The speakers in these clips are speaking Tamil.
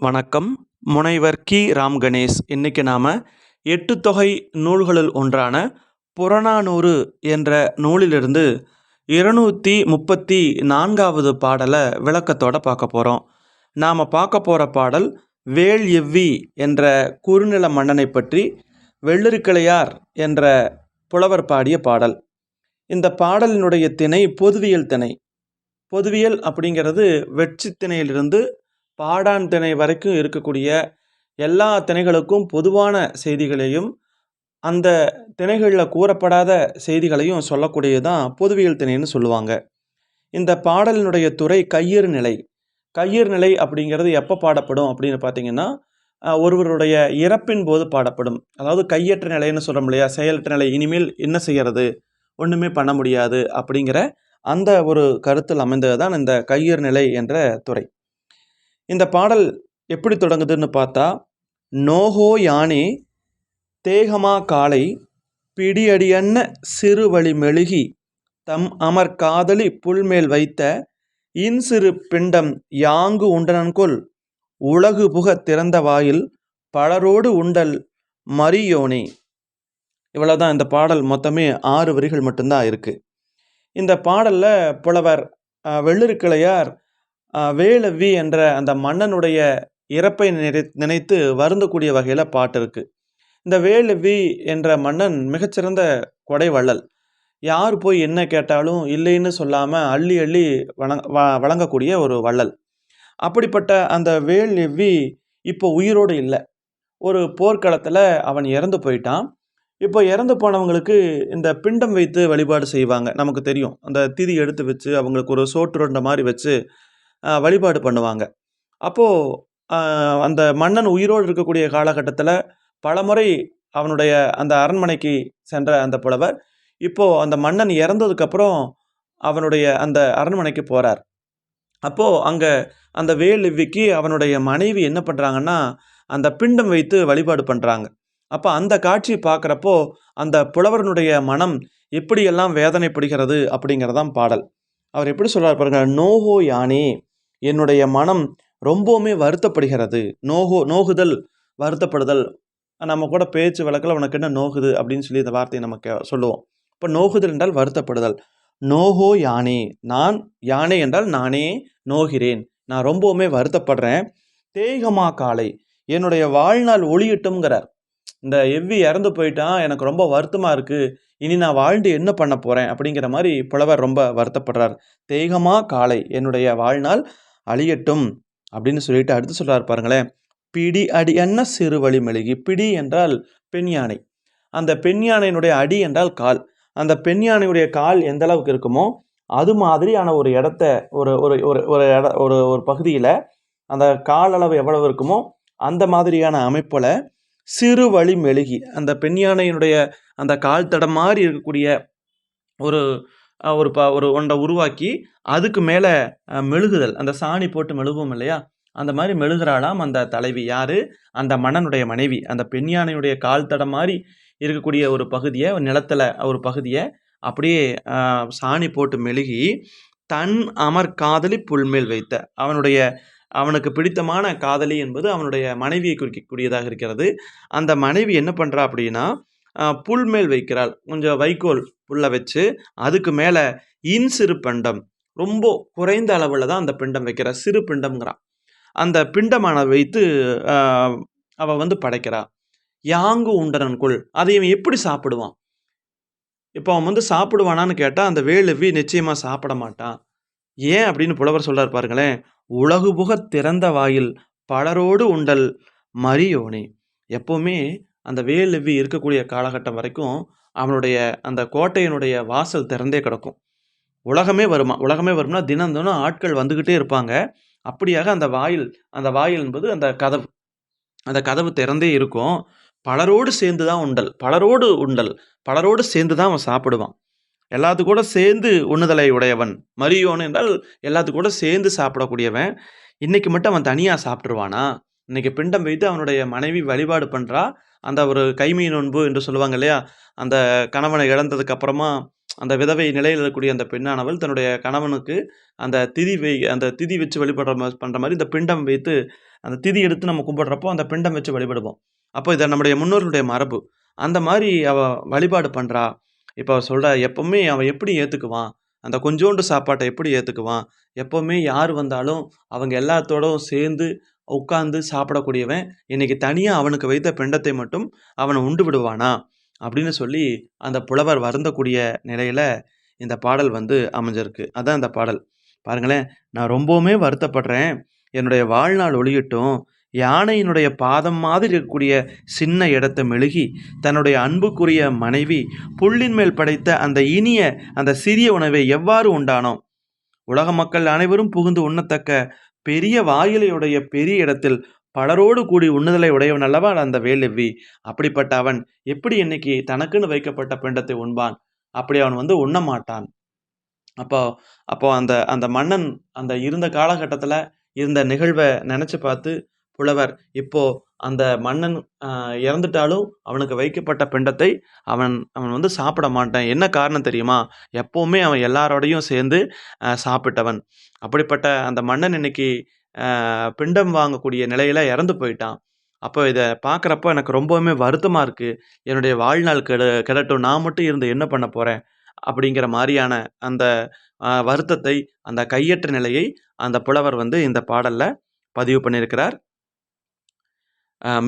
வணக்கம். முனைவர் கி. ராம் கணேஷ் இன்னைக்கு நாம் எட்டு தொகை நூல்களுள் ஒன்றான புறநானூறு என்ற நூலிலிருந்து இருநூற்றி முப்பத்தி நான்காவது பாடலை விளக்கத்தோட பார்க்க போகிறோம் நாம் பார்க்க போகிற பாடல் வேல் எவ்வி என்ற குறுநில மன்னனை பற்றி வெள்ளரிக்கிளையார் என்ற புலவர் பாடிய பாடல். இந்த பாடலினுடைய திணை பொதுவியல் திணை. பொதுவியல் அப்படிங்கிறது வெற்றி திணையிலிருந்து பாடான் திணை வரைக்கும் இருக்கக்கூடிய எல்லா திணைகளுக்கும் பொதுவான செய்திகளையும் அந்த திணைகளில் கூறப்படாத செய்திகளையும் சொல்லக்கூடியது தான் பொதுவியல் திணைன்னு சொல்லுவாங்க. இந்த பாடலினுடைய துறை கையறு நிலை. கையிறு நிலை அப்படிங்கிறது எப்போ பாடப்படும் அப்படின்னு பார்த்தீங்கன்னா ஒருவருடைய இறப்பின் போது பாடப்படும். அதாவது கையற்ற நிலைன்னு சொல்கிறோம் இல்லையா? செயலற்ற நிலை. இனிமேல் என்ன செய்கிறது ஒன்றுமே பண்ண முடியாது அப்படிங்கிற அந்த ஒரு கருத்தில் அமைந்தது தான் இந்த கையறு நிலை என்ற துறை. இந்த பாடல் எப்படி தொடங்குதுன்னு பார்த்தா நோகோ யானே தேகமா காலை பிடியடியன்ன சிறுவழி மெழுகி தம் அமர் காதலி புல்மேல் வைத்த இன்சிறு பிண்டம் யாங்கு உண்டனன்கொல் உலகு புக திறந்த வாயில் பலரோடு உண்டல் மரியோனே. இவ்வளோதான் இந்த பாடல் மொத்தமே ஆறு வரிகள் மட்டும்தான் இருக்குது இந்த பாடலில் புலவர் வெள்ளிருக்கிளையார் வேலவ்வி என்ற அந்த மன்னனுடைய இறப்பை நினை நினைத்து வருந்தக்கூடிய வகையில் பாட்டு இருக்குது இந்த வேலவ்வி என்ற மன்னன் மிகச்சிறந்த கொடை வள்ளல். யார் போய் என்ன கேட்டாலும் இல்லைன்னு சொல்லாமல் அள்ளி அள்ளி வழங்க வ- வழங்கக்கூடிய ஒரு வள்ளல். அப்படிப்பட்ட அந்த வேலவ்வி இப்போ உயிரோடு இல்லை. ஒரு போர்க்களத்தில் அவன் இறந்து போயிட்டான். இப்போ இறந்து போனவங்களுக்கு இந்த பிண்டம் வைத்து வழிபாடு செய்வாங்க. நமக்கு தெரியும். அந்த திதி எடுத்து வச்சு அவங்களுக்கு ஒரு சோற்றுருண்டை மாதிரி வச்சு வழிபாடு பண்ணுவாங்க. அப்போது அந்த மன்னன் உயிரோடு இருக்கக்கூடிய காலகட்டத்தில் பலமுறை அவனுடைய அந்த அரண்மனைக்கு சென்ற அந்த புலவர் இப்போது அந்த மன்னன் இறந்ததுக்கப்புறம் அவனுடைய அந்த அரண்மனைக்கு போகிறார் அப்போது அங்கே அந்த வேலிவ்விக்கு அவனுடைய மனைவி என்ன பண்ணுறாங்கன்னா அந்த பிண்டம் வைத்து வழிபாடு பண்ணுறாங்க அப்போ அந்த காட்சி பார்க்குறப்போ அந்த புலவரனுடைய மனம் எப்படியெல்லாம் வேதனைப்படுகிறது அப்படிங்கிறதான் பாடல். அவர் எப்படி சொல்கிறார் பாருங்க நோஹோ யானே என்னுடைய மனம் ரொம்பவுமே வருத்தப்படுகிறது. நோகோ நோகுதல் வருத்தப்படுதல். நம்ம கூட பேச்சு வழக்கில் உனக்கு என்ன நோகுது அப்படின்னு சொல்லி இந்த வார்த்தையை நம்ம சொல்லுவோம். இப்போ நோகுதல் என்றால் வருத்தப்படுதல். நோகோ யானே நான் யானே என்றால் நானே நோகிறேன். நான் ரொம்பவுமே வருத்தப்படுறேன். தேகமா காலை என்னுடைய வாழ்நாள் ஒளியிட்டும்ங்கிறார். இந்த எவ்வி இறந்து போயிட்டான் எனக்கு ரொம்ப வருத்தமாக இருக்குது இனி நான் வாழ்ந்து என்ன பண்ண போகிறேன் அப்படிங்கிற மாதிரி புலவர் ரொம்ப வருத்தப்படுறார். தேகமா காலை என்னுடைய வாழ்நாள் அழியட்டும் அப்படின்னு சொல்லிட்டு அடுத்து சொல்கிறார் பாருங்களேன். பிடி அடி என்ன சிறு வழி மெழுகி? பிடி என்றால் பெண் யானை. அந்த பெண் யானையினுடைய அடி என்றால் கால். அந்த பெண் யானையுடைய கால் எந்த அளவுக்கு இருக்குமோ அது மாதிரியான ஒரு இடத்த ஒரு ஒரு ஒரு ஒரு இட ஒரு ஒரு பகுதியில் அந்த கால் அளவு எவ்வளவு இருக்குமோ அந்த மாதிரியான அமைப்பில் சிறு வழி மெழுகி அந்த பெண் யானையினுடைய அந்த கால் தடம் மாதிரி இருக்கக்கூடிய ஒரு ஒரு ப ஒரு ஒன்றை உருவாக்கி அதுக்கு மேலே மெழுகுதல். அந்த சாணி போட்டு மெழுகுவோம் இல்லையா? அந்த மாதிரி மெழுகுறாளாம் அந்த தலைவி. யார்? அந்த மன்னனுடைய மனைவி. அந்த பெண் யானையுடைய கால் தடம் மாதிரி இருக்கக்கூடிய ஒரு பகுதியை நிலத்துல ஒரு பகுதியை அப்படியே சாணி போட்டு மெழுகி தன் அமர் காதலி புல்மேல் வைத்த. அவனுடைய அவனுக்கு பிடித்தமான காதலி என்பது அவனுடைய மனைவியை குறிக்கக்கூடியதாக இருக்கிறது. அந்த மனைவி என்ன பண்றா அப்படின்னா புல் மேல் வைக்கிறாள். கொஞ்சம் வைக்கோல் புல்லை வச்சு அதுக்கு மேலே இன் சிறு பிண்டம் ரொம்ப குறைந்த அளவில் தான் அந்த பிண்டம் வைக்கிறா. சிறு பிண்டம்ங்கிறான் அந்த பிண்டமான வைத்து அவள் அவ வந்து படைக்கிறா. யாங்கு உண்டனன்குள் அதை இவன் எப்படி சாப்பிடுவான்? இப்போ அவன் வந்து சாப்பிடுவானான்னு கேட்டால் அந்த வேலுவி நிச்சயமாக சாப்பிட மாட்டான். ஏன் அப்படின்னு புலவர் சொல்றார் பாருங்களேன். உலகு புக திறந்த வாயில் பலரோடு உண்டல் மரியோனே. எப்போவுமே அந்த வேலுவி இருக்கக்கூடிய காலகட்டம் வரைக்கும் அவனுடைய அந்த கோட்டையினுடைய வாசல் திறந்தே கிடக்கும். உலகமே வருமா? உலகமே வரும்னா தினம் தினம் ஆட்கள் வந்துக்கிட்டே இருப்பாங்க. அப்படியாக அந்த வாயில் அந்த வாயில் என்பது அந்த கதவு. அந்த கதவு திறந்தே இருக்கும். பலரோடு சேர்ந்து தான் உண்டல். பலரோடு உண்டல். பலரோடு சேர்ந்து தான் அவன் சாப்பிடுவான். எல்லாத்து கூட சேர்ந்து உண்ணுதலை உடையவன். மரியோன் என்றால் எல்லாத்து கூட சேர்ந்து சாப்பிடக்கூடியவன். இன்னைக்கு மட்டும் அவன் தனியாக சாப்பிட்ருவானா இன்னைக்கு பிண்டம் வைத்து அவனுடைய மனைவி வழிபாடு பண்ணுறா அந்த ஒரு கைமீன் நோன்பு என்று சொல்லுவாங்க இல்லையா? அந்த கணவனை இழந்ததுக்கு அப்புறமா அந்த விதவை நிலையில் இருக்கக்கூடிய அந்த பெண்ணானவள் தன்னுடைய கணவனுக்கு அந்த திதி வை அந்த திதி வச்சு வழிபடுற மாதிரி பண்ணுற மாதிரி இந்த பிண்டம் வைத்து அந்த திதி எடுத்து நம்ம கும்பிடுறப்போ அந்த பிண்டம் வச்சு வழிபடுவோம். அப்போ இதை நம்முடைய முன்னோர்களுடைய மரபு. அந்த மாதிரி அவள் வழிபாடு பண்ணுறா இப்போ அவர் சொல்கிறார் எப்போவுமே அவன் எப்படி ஏற்றுக்குவான் அந்த கொஞ்சோண்டு சாப்பாட்டை எப்படி ஏற்றுக்குவான் எப்போவுமே யார் வந்தாலும் அவங்க எல்லாத்தோடும் சேர்ந்து உட்காந்து சாப்பிடக்கூடியவன் இன்னைக்கு தனியாக அவனுக்கு வைத்த பிண்டத்தை மட்டும் அவனை உண்டு விடுவானா? அப்படின்னு சொல்லி அந்த புலவர் வருந்தக்கூடிய நிலையில் இந்த பாடல் வந்து அமைஞ்சிருக்கு. அதான் அந்த பாடல். பாருங்களேன் நான் ரொம்பவுமே வருத்தப்படுறேன். என்னுடைய வாழ்நாள் ஒளியட்டும். யானையினுடைய பாதம் மாதிரி இருக்கக்கூடிய சின்ன இடத்தை மெழுகி தன்னுடைய அன்புக்குரிய மனைவி புல்லின் மேல் படைத்த அந்த இனிய அந்த சிறிய உணவை எவ்வாறு உண்டானோ உலக மக்கள் அனைவரும் புகுந்து உண்ணத்தக்க பெரிய வாயிலையுடைய பெரிய இடத்தில் பலரோடு கூடி உண்ணுதலை உடையவன் அல்லவா அந்த வேலெவ்வி? அப்படிப்பட்ட அவன் எப்படி இன்னைக்கு தனக்குன்னு வைக்கப்பட்ட பிண்டத்தை உண்பான்? அப்படி அவன் வந்து உண்ண மாட்டான். அப்போ அப்போ அந்த அந்த மன்னன் அந்த இருந்த காலகட்டத்தில் இருந்த நிகழ்வை நினச்சி பார்த்து புலவர். இப்போ அந்த மன்னன் இறந்துட்டாலும் அவனுக்கு வைக்கப்பட்ட பிண்டத்தை அவன் அவன் வந்து சாப்பிட மாட்டான். என்ன காரணம் தெரியுமா? எப்போவுமே அவன் எல்லாரோடையும் சேர்ந்து சாப்பிட்டவன். அப்படிப்பட்ட அந்த மன்னன் இன்னைக்கு பிண்டம் வாங்கக்கூடிய நிலையில இறந்து போயிட்டான். அப்போ இதை பார்க்குறப்ப எனக்கு ரொம்பவுமே வருத்தமாக இருக்குது என்னுடைய வாழ்நாள் கெட கெடட்டும். நான் மட்டும் இருந்து என்ன பண்ண போகிறேன் அப்படிங்கிற மாதிரியான அந்த வருத்தத்தை அந்த கையற்ற நிலையை அந்த புலவர் வந்து இந்த பாடலில் பதிவு பண்ணியிருக்கிறார்.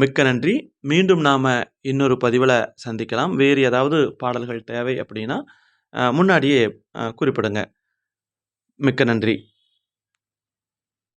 மிக்க நன்றி. மீண்டும் நாம் இன்னொரு பதிவில் சந்திக்கலாம். வேறு ஏதாவது பாடல்கள் தேவை அப்படின்னா முன்னாடியே குறிப்பிடுங்க. மிக்க நன்றி.